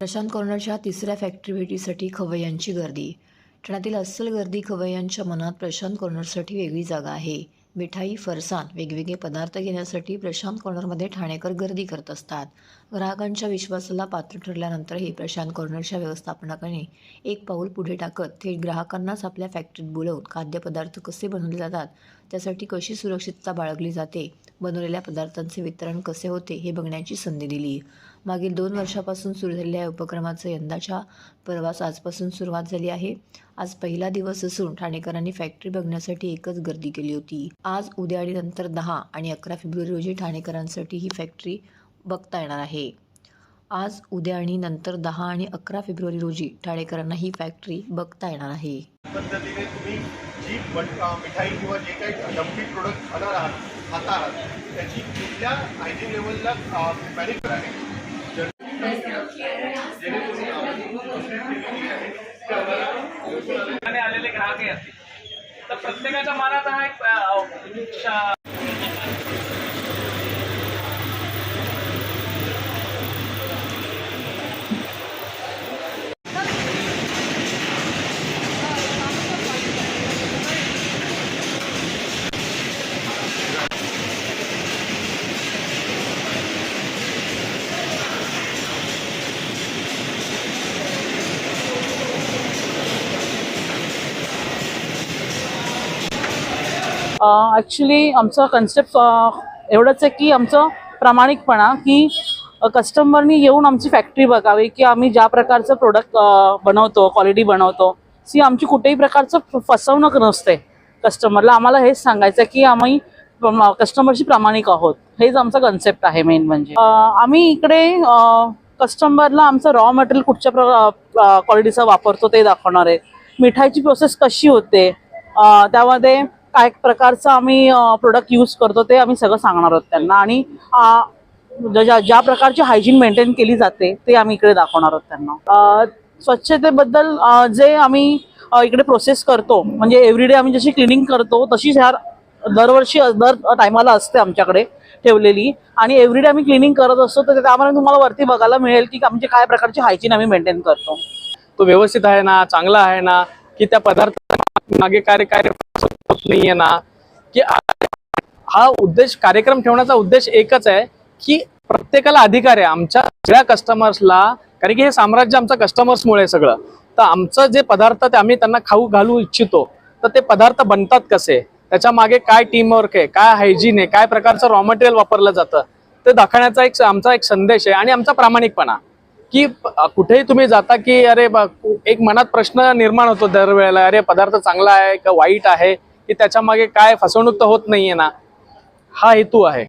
प्रशांत कॉर्नरच्या तिसऱ्या फॅक्टरी भेटीसाठी खवय्यांची गर्दी. ठाण्यातील अस्सल गर्दी खवय्यांच्या मनात प्रशांत कॉर्नरसाठी वेगळी जागा आहे. मिठाई फरसाण वेगवेगळे पदार्थ घेण्यासाठी प्रशांत कॉर्नरमध्ये ठाणेकर गर्दी करत असतात. ग्राहकांच्या विश्वासाला पात्र ठरल्यानंतरही प्रशांत कॉर्नरच्या व्यवस्थापनाकडे एक पाऊल पुढे टाकत थेट ग्राहकांनाच आपल्या फॅक्टरीत बोलवून खाद्यपदार्थ कसे बनवले जातात त्यासाठी कशी सुरक्षितता बाळगली जाते बनवलेल्या पदार्थांचे वितरण कसे होते हे बघण्याची संधी दिली. मागील दोन वर्षापासून सुरू झालेल्या या उपक्रमाचं यंदाच्या प्रवास आजपासून सुरुवात झाली आहे. आज पहिला दिवस असून ठाणेकरांनी फॅक्टरी बघण्यासाठी एकच गर्दी केली होती. आज उद्या आणि नंतर दहा आणि अकरा फेब्रुवारी रोजी ठाणेकरांसाठी ही फॅक्टरी बघता येणार आहे. आज उद्या आणि नंतर दहा आणि अकरा फेब्रुवारी रोजी ठाणेकरांना ही फॅक्टरी बघता येणार आहे. पद्धतीने तुम्ही जी मिठाई किंवा जे काही डम्पी प्रोडक्ट खाणार आहात खाता आहात त्याची कुठल्या हायजीन लेवलला मॅनेज आहे? आलेले ग्राहक आलेले ग्राहकही असतील. तर प्रत्येकाच्या मनात हा एक ॲक्च्युली आमचं कन्सेप्ट एवढंच आहे की आमचं प्रामाणिकपणा की कस्टमरनी येऊन आमची फॅक्टरी बघावी की आम्ही ज्या प्रकारचं प्रोडक्ट बनवतो क्वालिटी बनवतो. ती आमची कुठेही प्रकारचं फसवणूक नसते कस्टमरला आम्हाला हेच सांगायचं आहे की आम्ही कस्टमरशी प्रामाणिक आहोत. हेच आमचा कन्सेप्ट आहे मेन म्हणजे. आम्ही इकडे कस्टमरला आमचं रॉ मटेरियल कुठच्या प्र क्वालिटीचा वापरतो ते दाखवणार आहे. मिठाईची प्रोसेस कशी होते? त्यामध्ये काय प्रकारचं आम्ही प्रोडक्ट यूज करतो ते आम्ही सगळं सांगणार आहोत त्यांना. आणि ज्या- ज्या ज्या प्रकारची हायजीन मेंटेन केली जाते ते आम्ही इकडे दाखवणार आहोत त्यांना. स्वच्छतेबद्दल जे आम्ही इकडे प्रोसेस करतो म्हणजे एव्हरीडे आम्ही जशी क्लिनिंग करतो तशीच ह्या दरवर्षी दर टायमाला असते आमच्याकडे ठेवलेली. आणि एव्हरीडे आम्ही क्लिनिंग करत असतो तर त्यामध्ये तुम्हाला वरती बघायला मिळेल की आमचे काय प्रकारची हायजीन आम्ही मेंटेन करतो. तो व्यवस्थित आहे ना चांगला आहे ना की त्या पदार्थ मागे कार्य कार्य होत नाहीये ना की हा उद्देश कार्यक्रम ठेवण्याचा उद्देश एकच आहे की प्रत्येकाला अधिकार आहे. आमच्या सगळ्या कस्टमर्सला कारण की हे साम्राज्य आमच्या कस्टमर्समुळे आहे सगळं. तर आमचं जे पदार्थ ते आम्ही त्यांना खाऊ घालू इच्छितो तर ते पदार्थ बनतात कसे? त्याच्यामागे काय टीमवर्क आहे काय हायजीन आहे काय प्रकारचं रॉ मटेरियल वापरलं जातं? ते दाखवण्याचा एक आमचा एक संदेश आहे आणि आमचा प्रामाणिकपणा की कुठेही तुम्ही जाता की अरे एक मनात प्रश्न निर्माण होतो दरवेळेला अरे पदार्थ चांगला आहे का वाईट आहे? की त्याच्यामागे काय फसवणूक तर होत नाहीये ना हा हेतू आहे.